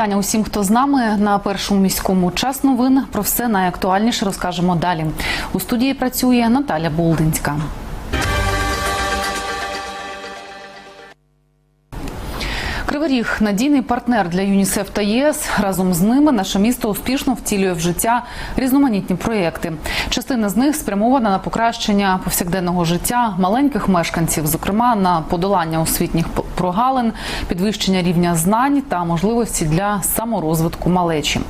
вітання усім, хто з нами на першому міському час новин. Про все найактуальніше розкажемо далі. У студії працює Наталя Болдинська. Кривий Ріг – надійний партнер для ЮНІСЕФ та ЄС. Разом з ними наше місто успішно втілює в життя різноманітні проєкти. Частина з них спрямована на покращення повсякденного життя маленьких мешканців, зокрема на подолання освітніх прогалин, підвищення рівня знань та можливості для саморозвитку малечі.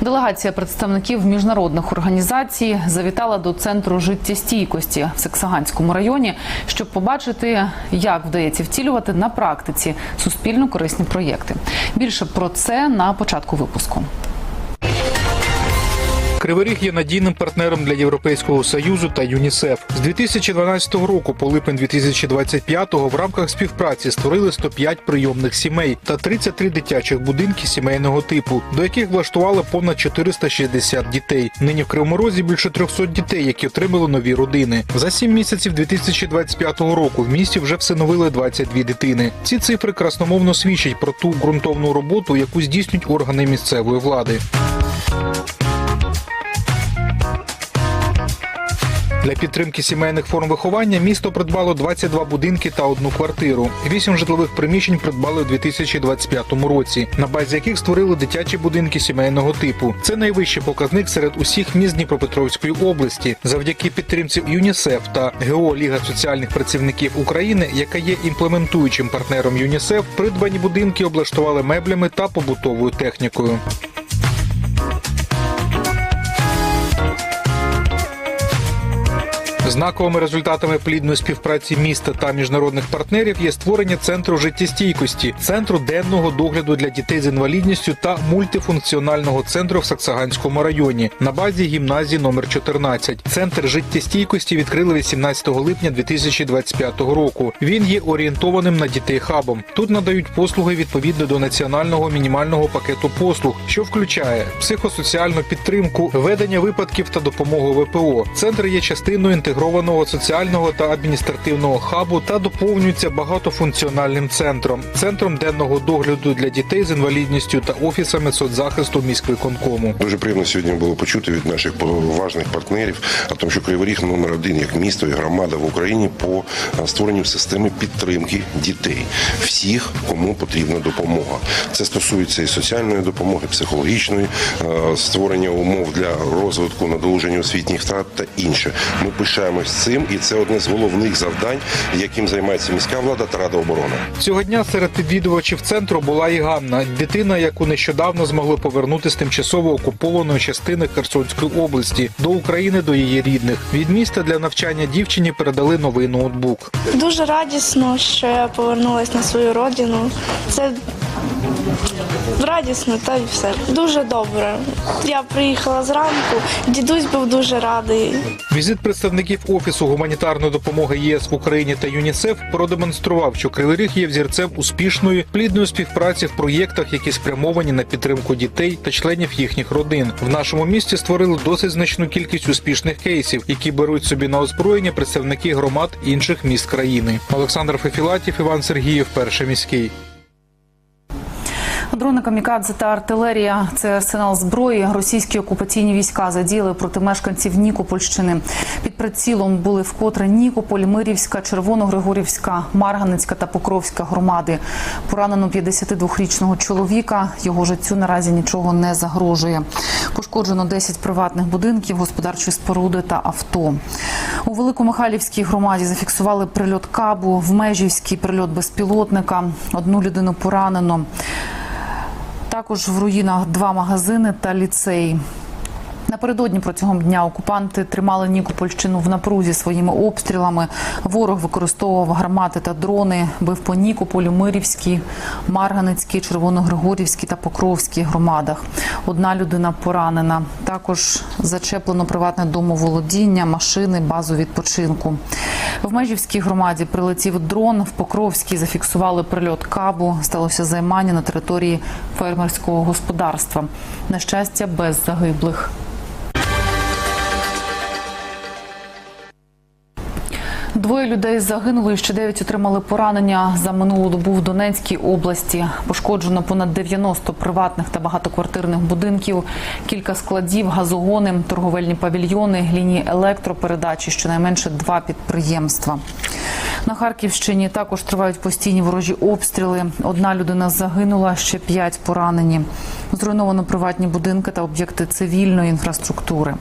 Делегація представників міжнародних організацій завітала до центру життєстійкості в Саксаганському районі, щоб побачити, як вдається втілювати на практиці суспільну суспільно корисні проєкти. Більше про це на початку випуску. Кривий Ріг є надійним партнером для Європейського союзу та ЮНІСЕФ. З 2012 року по липень 2025 в рамках співпраці створили 105 прийомних сімей та 33 дитячих будинки сімейного типу, до яких влаштували понад 460 дітей. Нині в Кривому Розі більше 300 дітей, які отримали нові родини. За 7 місяців 2025 року в місті вже всиновили 22 дитини. Ці цифри красномовно свідчать про ту ґрунтовну роботу, яку здійснюють органи місцевої влади. Для підтримки сімейних форм виховання місто придбало 22 будинки та одну квартиру. Вісім житлових приміщень придбали у 2025 році, на базі яких створили дитячі будинки сімейного типу. Це найвищий показник серед усіх міст Дніпропетровської області. Завдяки підтримці ЮНІСЕФ та ГО Ліга соціальних працівників України, яка є імплементуючим партнером ЮНІСЕФ, придбані будинки облаштували меблями та побутовою технікою. Знаковими результатами плідної співпраці міста та міжнародних партнерів є створення центру життєстійкості, центру денного догляду для дітей з інвалідністю та мультифункціонального центру в Саксаганському районі на базі гімназії номер 14. Центр життєстійкості відкрили 18 липня 2025 року. Він є орієнтованим на дітей хабом. Тут надають послуги відповідно до національного мінімального пакету послуг, що включає психосоціальну підтримку, ведення випадків та допомогу ВПО. Центр є частиною інтегрованого соціального та адміністративного хабу та доповнюється багатофункціональним центром, центром денного догляду для дітей з інвалідністю та офісами соцзахисту міськвиконкому. Дуже приємно сьогодні було почути від наших поважних партнерів, о тому, що Кривий Ріг номер один як місто і громада в Україні по створенню системи підтримки дітей, всіх, кому потрібна допомога. Це стосується і соціальної допомоги, психологічної е, створення умов для розвитку, надолуження освітніх втрат та інше. Ми пишаємось цим, і це одне з головних завдань, яким займається міська влада та рада оборони. Цього дня серед відвідувачів центру була і Ганна, дитина, яку нещодавно змогли повернути з тимчасово окупованої частини Херсонської області до України до її рідних. Від міста для навчання дівчині передали новий ноутбук. Дуже радісно, що я повернулася на свою родину. Це радісно, та й все. Дуже добре. Я приїхала зранку, дідусь був дуже радий. Візит представників офісу гуманітарної допомоги ЄС в Україні та ЮНІСЕФ продемонстрував, що Кривий є взірцем успішної плідної співпраці в проєктах, які спрямовані на підтримку дітей та членів їхніх родин. В нашому місті створили досить значну кількість успішних кейсів, які беруть собі на озброєння представники громад інших міст країни. Олександр Фефілатів, Іван Сергіїв, перший міський. Дрони камікадзе та артилерія це арсенал зброї. Російські окупаційні війська задіяли проти мешканців Нікопольщини. Під прицілом були вкотре Нікополь, Мирівська, Червоногригорівська, Марганецька та Покровська громади. Поранено 52-річного чоловіка. Його життю наразі нічого не загрожує. Пошкоджено 10 приватних будинків, господарчі споруди та авто. У Великомихайлівській громаді зафіксували прильот кабу, в Межівській прильот безпілотника. Одну людину поранено. Також в руїнах два магазини та ліцей. Напередодні протягом дня окупанти тримали Нікопольщину в напрузі своїми обстрілами. Ворог використовував гармати та дрони, бив по Нікополю, Мирівській, Марганецькій, Червоногригорівській та Покровській громадах. Одна людина поранена. Також зачеплено приватне домоволодіння, машини, базу відпочинку. В Межівській громаді прилетів дрон. В Покровській зафіксували прильот кабу. Сталося займання на території фермерського господарства. На щастя, без загиблих. Двоє людей загинули, ще дев'ять отримали поранення за минулу добу в Донецькій області. Пошкоджено понад 90 приватних та багатоквартирних будинків, кілька складів, газогони, торговельні павільйони, лінії електропередачі, щонайменше два підприємства. На Харківщині також тривають постійні ворожі обстріли. Одна людина загинула, ще п'ять поранені. Зруйновано приватні будинки та об'єкти цивільної інфраструктури.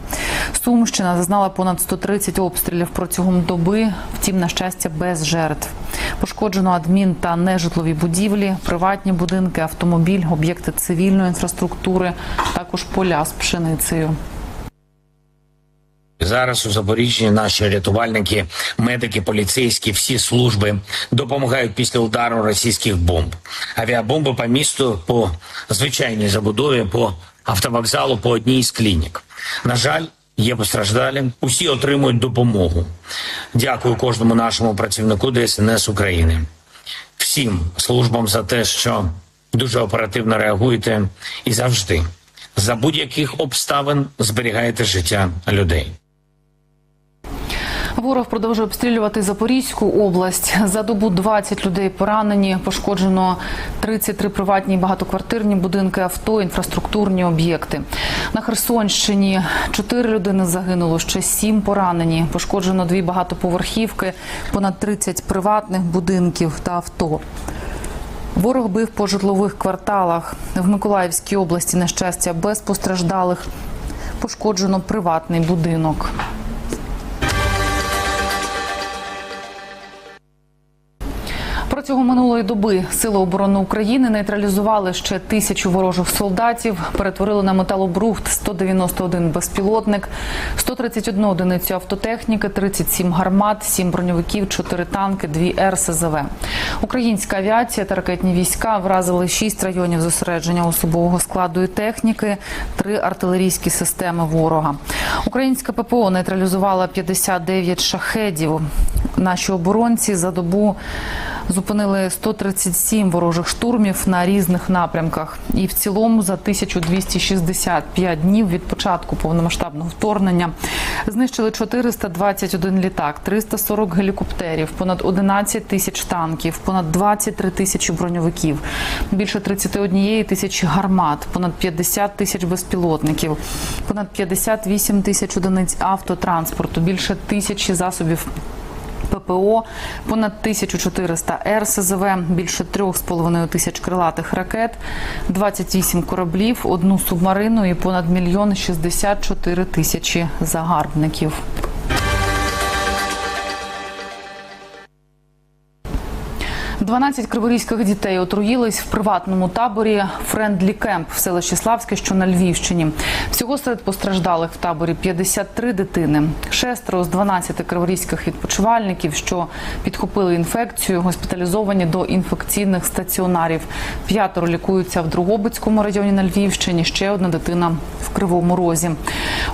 Сумщина зазнала понад 130 обстрілів протягом доби, втім, на щастя, без жертв. Пошкоджено адмін та нежитлові будівлі, приватні будинки, автомобіль, об'єкти цивільної інфраструктури, також поля з пшеницею. Зараз у Запоріжжі наші рятувальники, медики, поліцейські, всі служби допомагають після удару російських бомб. Авіабомби по місту, по звичайній забудові, по автовокзалу, по одній з клінік. На жаль, є постраждалі. Усі отримують допомогу. Дякую кожному нашому працівнику ДСНС України, всім службам за те, що дуже оперативно реагуєте і завжди за будь-яких обставин зберігаєте життя людей. Ворог продовжує обстрілювати Запорізьку область. За добу 20 людей поранені, пошкоджено 33 приватні багатоквартирні будинки, авто, інфраструктурні об'єкти. На Херсонщині 4 людини загинуло, ще 7 поранені. Пошкоджено дві багатоповерхівки, понад 30 приватних будинків та авто. Ворог бив по житлових кварталах. В Миколаївській області, на щастя, без постраждалих. Пошкоджено приватний будинок. Протягом минулої доби Сили оборони України нейтралізували ще тисячу ворожих солдатів, перетворили на металобрухт 191 безпілотник, 131 одиницю автотехніки, 37 гармат, 7 броньовиків, 4 танки, 2 РСЗВ. Українська авіація та ракетні війська вразили 6 районів зосередження особового складу і техніки, 3 артилерійські системи ворога. Українська ППО нейтралізувала 59 шахедів. Наші оборонці за добу зупинили 137 ворожих штурмів на різних напрямках. І в цілому за 1265 днів від початку повномасштабного вторгнення знищили 421 літак, 340 гелікоптерів, понад 11 тисяч танків, понад 23 тисячі броньовиків, більше 31 тисячі гармат, понад 50 тисяч безпілотників, понад 58 тисяч одиниць автотранспорту, більше тисячі засобів ППО, понад 1400 РСЗВ, більше 3,5 тисяч крилатих ракет, 28 кораблів, одну субмарину і понад мільйон 64 тисячі загарбників. Дванадцять криворізьких дітей отруїлись в приватному таборі Френдлі Кемп в селищі Славське, що на Львівщині. Всього серед постраждалих в таборі 53 дитини. Шестеро з 12 криворізьких відпочивальників, що підхопили інфекцію, госпіталізовані до інфекційних стаціонарів. П'ятеро лікуються в Другобицькому районі на Львівщині. Ще одна дитина в Кривому Розі.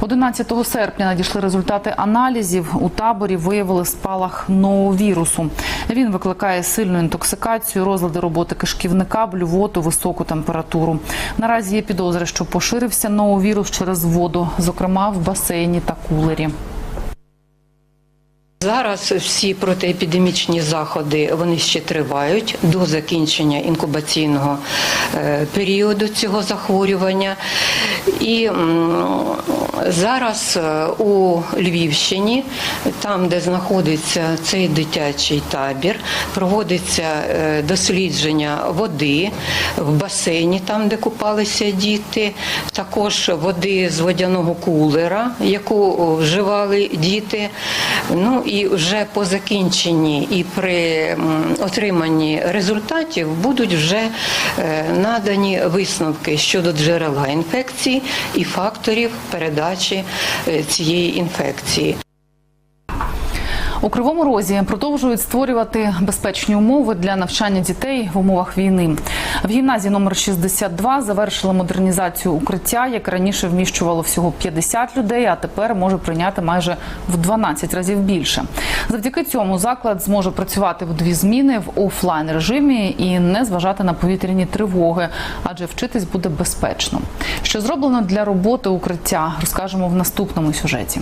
11 серпня надійшли результати аналізів. У таборі виявили спалах ноовірусу. Він викликає сильну інтоксикацію, розлади роботи кишківника, блювоту, високу температуру. Наразі є підозри, що поширився ноовірус через воду, зокрема в басейні та кулері. Зараз всі протиепідемічні заходи вони ще тривають до закінчення інкубаційного е, періоду цього захворювання. І зараз е, у Львівщині, там, де знаходиться цей дитячий табір, проводиться е, дослідження води в басейні, там, де купалися діти, також води з водяного кулера, яку вживали діти. Ну і вже по закінченні і при отриманні результатів будуть вже е, надані висновки щодо джерела інфекції і факторів передачі е, цієї інфекції. У Кривому Розі продовжують створювати безпечні умови для навчання дітей в умовах війни. В гімназії номер 62 завершили модернізацію укриття, яке раніше вміщувало всього 50 людей, а тепер може прийняти майже в 12 разів більше. Завдяки цьому заклад зможе працювати в дві зміни в офлайн режимі і не зважати на повітряні тривоги, адже вчитись буде безпечно. Що зроблено для роботи укриття, розкажемо в наступному сюжеті.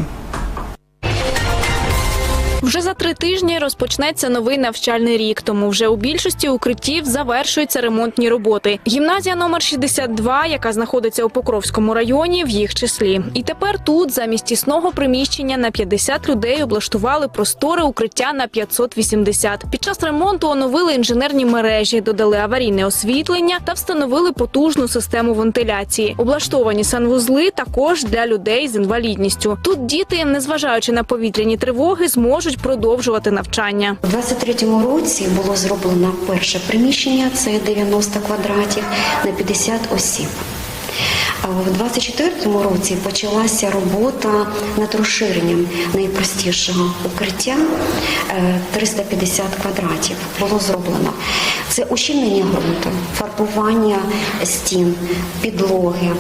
Вже за три тижні розпочнеться новий навчальний рік, тому вже у більшості укриттів завершуються ремонтні роботи. Гімназія номер 62, яка знаходиться у Покровському районі, в їх числі. І тепер тут замість тісного приміщення на 50 людей облаштували просторе укриття на 580. Під час ремонту оновили інженерні мережі, додали аварійне освітлення та встановили потужну систему вентиляції. Облаштовані санвузли також для людей з інвалідністю. Тут діти, незважаючи на повітряні тривоги, зможуть продовжувати навчання. У 23-му році було зроблено перше приміщення, це 90 квадратів на 50 осіб. В 24-му році почалася робота над розширенням найпростішого укриття е, 350 квадратів. Було зроблено. Це ущільнення ґрунту, фарбування стін, підлоги,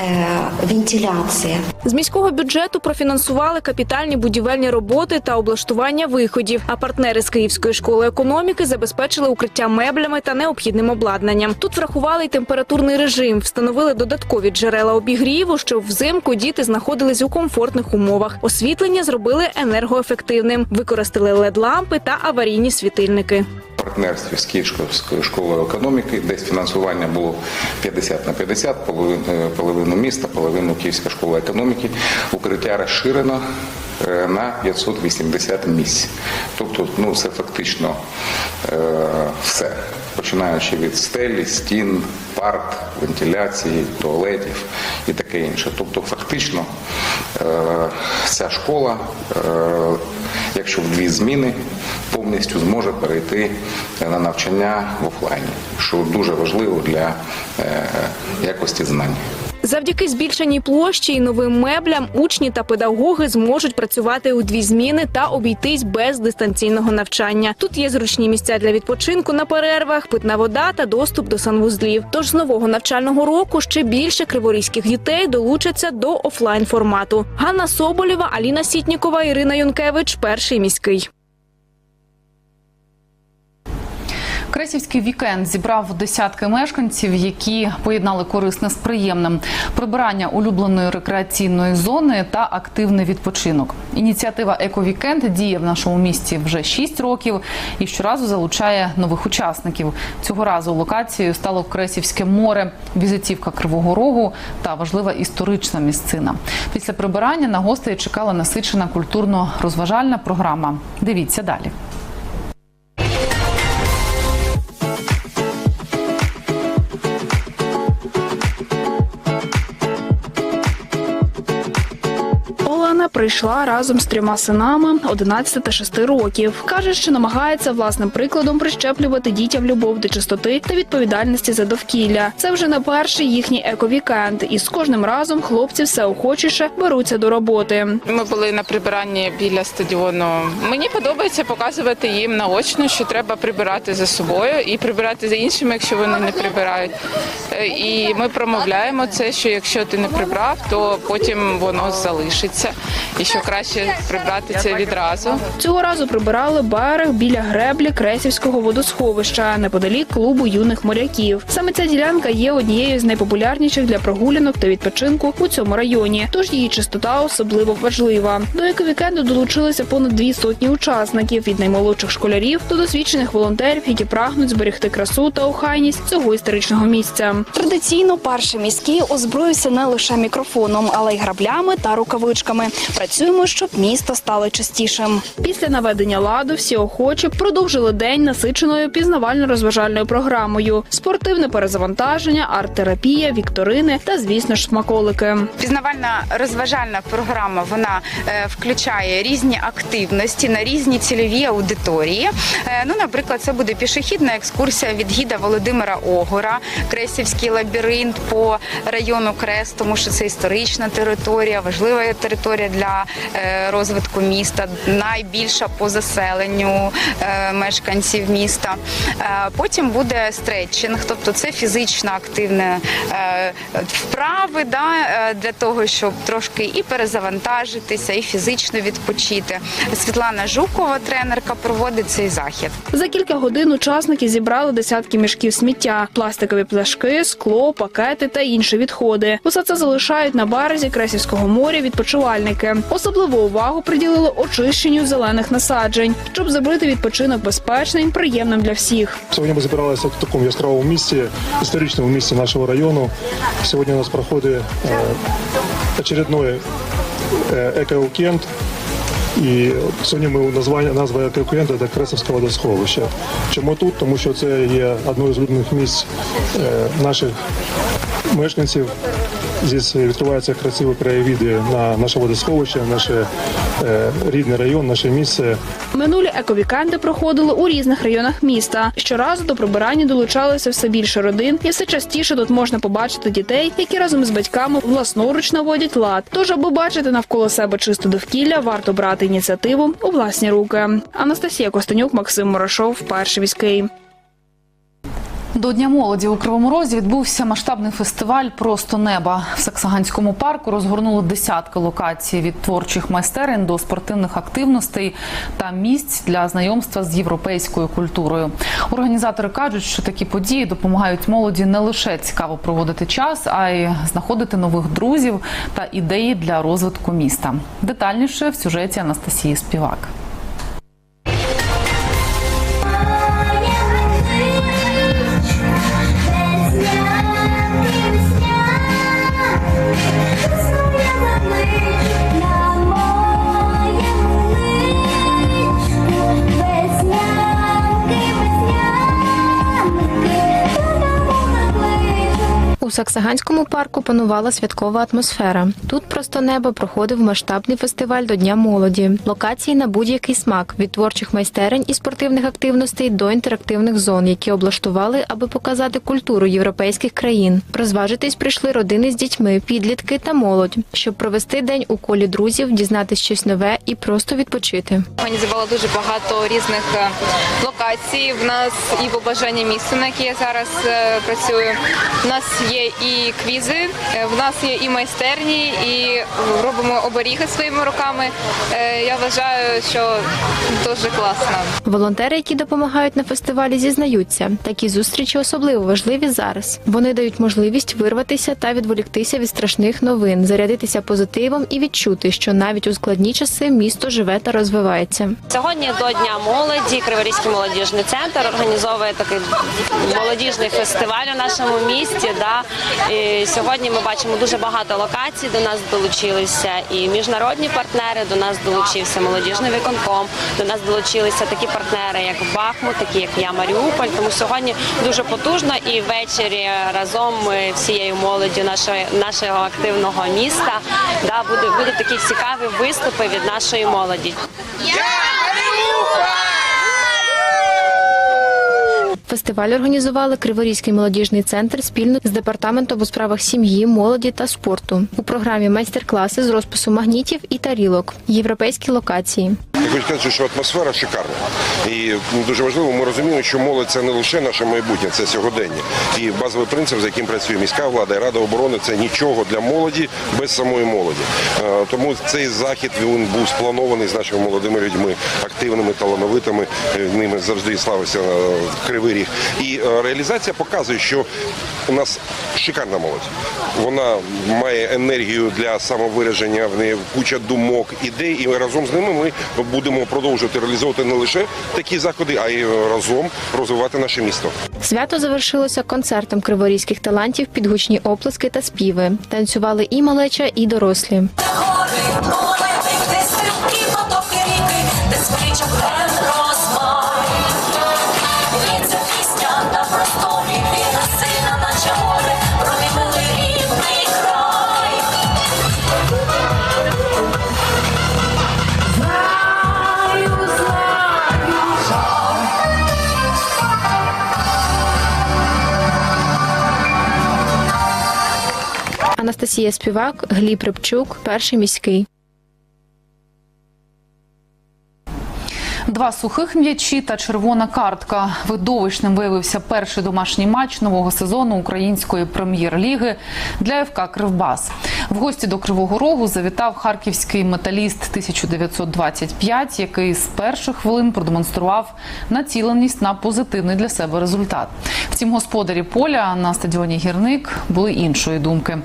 е, вентиляція. З міського бюджету профінансували капітальні будівельні роботи та облаштування виходів. А партнери з Київської школи економіки забезпечили укриття меблями та необхідним обладнанням. Тут врахували й температурний режим, встановили додаткові джерела обігріву, щоб взимку діти знаходились у комфортних умовах. Освітлення зробили енергоефективним, використали led лампи та аварійні світильники. Партнерстві з Київською школою економіки, десь фінансування було 50 на 50, половину, е, половину міста, половину Київська школа економіки. Укриття розширено е, на 580 місць. Тобто, ну це фактично е, все, починаючи від стелі, стін, парт, вентиляції, туалетів і таке інше. Тобто, фактично, е, ця школа, е, якщо в дві зміни, повністю зможе перейти на навчання в офлайні, що дуже важливо для е, якості знань. Завдяки збільшеній площі і новим меблям учні та педагоги зможуть працювати у дві зміни та обійтись без дистанційного навчання. Тут є зручні місця для відпочинку на перервах, питна вода та доступ до санвузлів. Тож з нового навчального року ще більше криворізьких дітей долучаться до офлайн формату. Ганна Соболєва, Аліна Сітнікова, Ірина Юнкевич. Перший міський. Кресівський вікенд зібрав десятки мешканців, які поєднали корисне з приємним прибирання улюбленої рекреаційної зони та активний відпочинок. Ініціатива Ековікенд діє в нашому місті вже 6 років і щоразу залучає нових учасників. Цього разу локацією стало Кресівське море, візитівка Кривого Рогу та важлива історична місцина. Після прибирання на гостей чекала насичена культурно-розважальна програма. Дивіться далі. Прийшла разом з трьома синами 11 та 6 років. Каже, що намагається власним прикладом прищеплювати дітям любов до чистоти та відповідальності за довкілля. Це вже не перший їхній ековікенд, і з кожним разом хлопці все охочіше беруться до роботи. Ми були на прибиранні біля стадіону. Мені подобається показувати їм наочно, що треба прибирати за собою і прибирати за іншими, якщо вони не прибирають. Е, І ми промовляємо це, що якщо ти не прибрав, то потім воно залишиться. І що краще прибрати це відразу. Цього разу прибирали берег біля греблі Кресівського водосховища неподалік клубу юних моряків. Саме ця ділянка є однією з найпопулярніших для прогулянок та відпочинку у цьому районі. Тож її чистота особливо важлива. До ековікенду долучилися понад дві сотні учасників від наймолодших школярів до досвідчених волонтерів, які прагнуть зберегти красу та охайність цього історичного місця. Традиційно перший міський озброївся не лише мікрофоном, але й граблями та рукавичками. Працюємо, щоб місто стало чистішим. Після наведення ладу всі охочі продовжили день насиченою пізнавально-розважальною програмою: спортивне перезавантаження, арт-терапія, вікторини та, звісно ж, смаколики. Пізнавальна розважальна програма вона е, включає різні активності на різні цільові аудиторії. Е, ну, наприклад, це буде пішохідна екскурсія від гіда Володимира Огора, Кресівський лабіринт по району Крест, тому що це історична територія, важлива територія для е, розвитку міста, найбільша по заселенню е, мешканців міста. Е, Потім буде стретчинг, тобто це фізично активне вправи да, для того, щоб трошки і перезавантажитися, і фізично відпочити. Світлана Жукова, тренерка, проводить цей захід. За кілька годин учасники зібрали десятки мішків сміття, пластикові пляшки, скло, пакети та інші відходи. Усе це залишають на березі Кресівського моря відпочивальники. Особливу увагу приділили очищенню зелених насаджень, щоб зробити відпочинок безпечним, приємним для всіх. Сьогодні ми збиралися в такому яскравому місці, історичному місці нашого району. Сьогодні у нас проходить е, очередной е. І сьогодні ми названня назва еко-уикенду – це Кресовське водосховище. Чому тут? Тому що це є одною з улюблених місць е, наших мешканців. Здесь відкриваються красиві краєвіди на наше водосховище, наш е, рідний район, наше місце. Минулі ековікенди проходили у різних районах міста. Щоразу до прибирання долучалося все більше родин, і все частіше тут можна побачити дітей, які разом з батьками власноруч наводять лад. Тож, аби бачити навколо себе чисте довкілля, варто брати ініціативу у власні руки. Анастасія Костенюк, Максим Морошов, перший міський. До Дня молоді у Кривому Розі відбувся масштабний фестиваль Просто неба. В Саксаганському парку розгорнули десятки локацій від творчих майстерень до спортивних активностей та місць для знайомства з європейською культурою. Організатори кажуть, що такі події допомагають молоді не лише цікаво проводити час, а й знаходити нових друзів та ідеї для розвитку міста. Детальніше в сюжеті Анастасії Співак. У Саксаганському парку панувала святкова атмосфера. Тут просто небо проходив масштабний фестиваль до Дня молоді. Локації на будь-який смак від творчих майстерень і спортивних активностей до інтерактивних зон, які облаштували, аби показати культуру європейських країн. Розважитись прийшли родини з дітьми, підлітки та молодь, щоб провести день у колі друзів, дізнатись щось нове і просто відпочити. Організувала дуже багато різних е, локацій. В нас і побажання місця, на яке я зараз е, працюю. У нас є і квізи, е, в нас є і майстерні, і робимо оберіги своїми руками. Е, Я вважаю, що дуже класно. Волонтери, які допомагають на фестивалі, зізнаються, такі зустрічі особливо важливі зараз. Вони дають можливість вирватися та відволіктися від страшних новин, зарядитися позитивом і відчути, що навіть у складні часи місто живе та розвивається. Сьогодні до Дня молоді Криворізький молодіжний центр організовує такий молодіжний фестиваль у нашому місті. Да. Сьогодні ми бачимо дуже багато локацій. До нас долучилися і міжнародні партнери. До нас долучився молодіжний виконком. До нас долучилися такі партнери, як Бахмут, такі як я Маріуполь. Тому сьогодні дуже потужно і ввечері разом всією молоддю нашого нашого активного міста. Да, буде будуть такі цікаві виступи від нашої молоді. Фестиваль організували Криворізький молодіжний центр спільно з департаментом у справах сім'ї, молоді та спорту. У програмі майстер-класи з розпису магнітів і тарілок, європейські локації. Я хочу сказати, що атмосфера шикарна. І ну, дуже важливо, ми розуміємо, що молодь це не лише наше майбутнє, це сьогодення. І базовий принцип, за яким працює міська влада і рада оборони, це нічого для молоді без самої молоді. Е, Тому цей захід він був спланований з нашими молодими людьми, активними, талановитими. Е, Ними завжди славився е, кривий ріг. І е, реалізація показує, що у нас шикарна молодь. Вона має енергію для самовираження, в неї куча думок, ідей, і разом з ними ми будемо продовжувати реалізовувати не лише такі заходи, а й разом розвивати наше місто. Свято завершилося концертом криворізьких талантів під гучні оплески та співи. Танцювали і малеча, і дорослі. Анастасія Співак, Гліб Рибчук, перший міський. Два сухих м'ячі та червона картка. Видовищним виявився перший домашній матч нового сезону української прем'єр-ліги для ФК Кривбас. В гості до Кривого Рогу завітав харківський металіст 1925, який з перших хвилин продемонстрував націленість на позитивний для себе результат. Втім, господарі поля на стадіоні Гірник були іншої думки.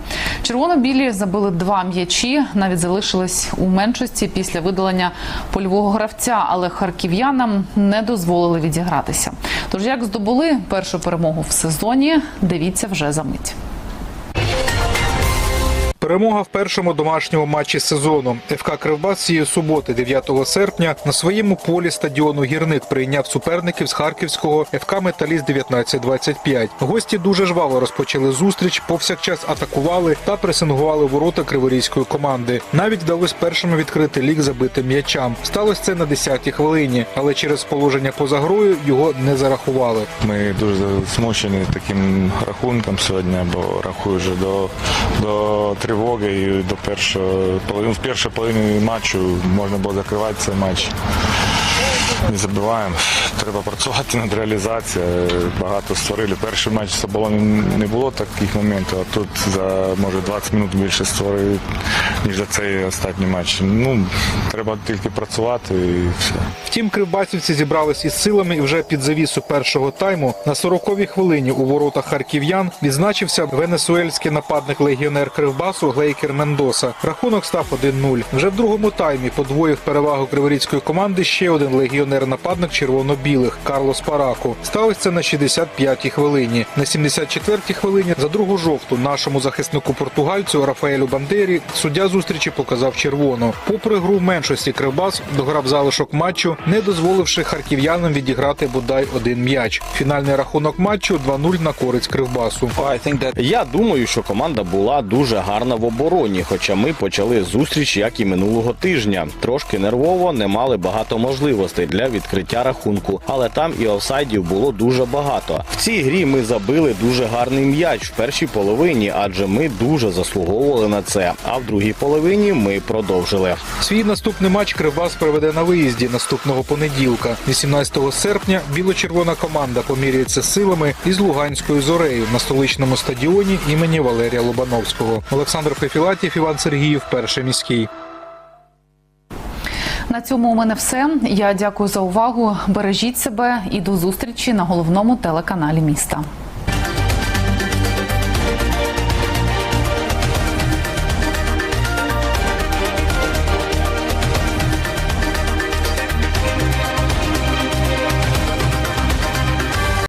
Червоно-білі забили два м'ячі, навіть залишились у меншості після видалення польового гравця, але харків'янам не дозволили відігратися. Тож як здобули першу перемогу в сезоні, дивіться вже за мить. Перемога в першому домашньому матчі сезону. ФК Кривбас цієї суботи, 9 серпня, на своєму полі стадіону Гірник прийняв суперників з харківського ФК Металіст 1925. Гості дуже жваво розпочали зустріч, повсякчас атакували та пресингували ворота криворізької команди. Навіть вдалося першими відкрити лік забитим м'ячам. Сталося це на 10-й хвилині, але через положення поза грою його не зарахували. Ми дуже змучені таким рахунком сьогодні, бо рахую вже до, до тривоги і до першого половини, в першій половині матчу можна було закривати цей матч. Не забуваємо. Треба працювати над реалізацією. Багато створили. Перший матч з оболоні не було таких моментів, а тут за може 20 минут більше створили, ніж за цей останній матч. Ну, треба тільки працювати і все. Втім, кривбасівці зібрались із силами і вже під завісу першого тайму на 40-й хвилині у воротах харків'ян відзначився венесуельський нападник легіонер Кривбасу Глейкер Мендоса. Рахунок став 1-0. Вже в другому таймі подвоїв перевагу криворізької команди ще один легіонер-нападник червоно-білих Карлос Парако. Сталося це на 65-й хвилині. На 74-й хвилині за другу жовту нашому захиснику португальцю Рафаелю Бандері суддя зустрічі показав червону. Попри гру в меншості Кривбас дограв залишок матчу, не дозволивши харків'янам відіграти бодай один м'яч. Фінальний рахунок матчу 2-0 на користь Кривбасу. Я думаю, що команда була дуже гарна в обороні, хоча ми почали зустріч, як і минулого тижня. Трошки нервово, не мали багато можливостей для відкриття рахунку, але там і офсайдів було дуже багато. В цій грі ми забили дуже гарний м'яч в першій половині, адже ми дуже заслуговували на це. А в другій половині ми продовжили. Свій наступний матч Кривбас проведе на виїзді наступного понеділка. 18 серпня біло-червона команда поміряється силами із Луганською зорею на столичному стадіоні імені Валерія Лобановського. Олександр Фефілатів, Іван Сергіїв, перший міський. На цьому у мене все. Я дякую за увагу. Бережіть себе і до зустрічі на головному телеканалі міста.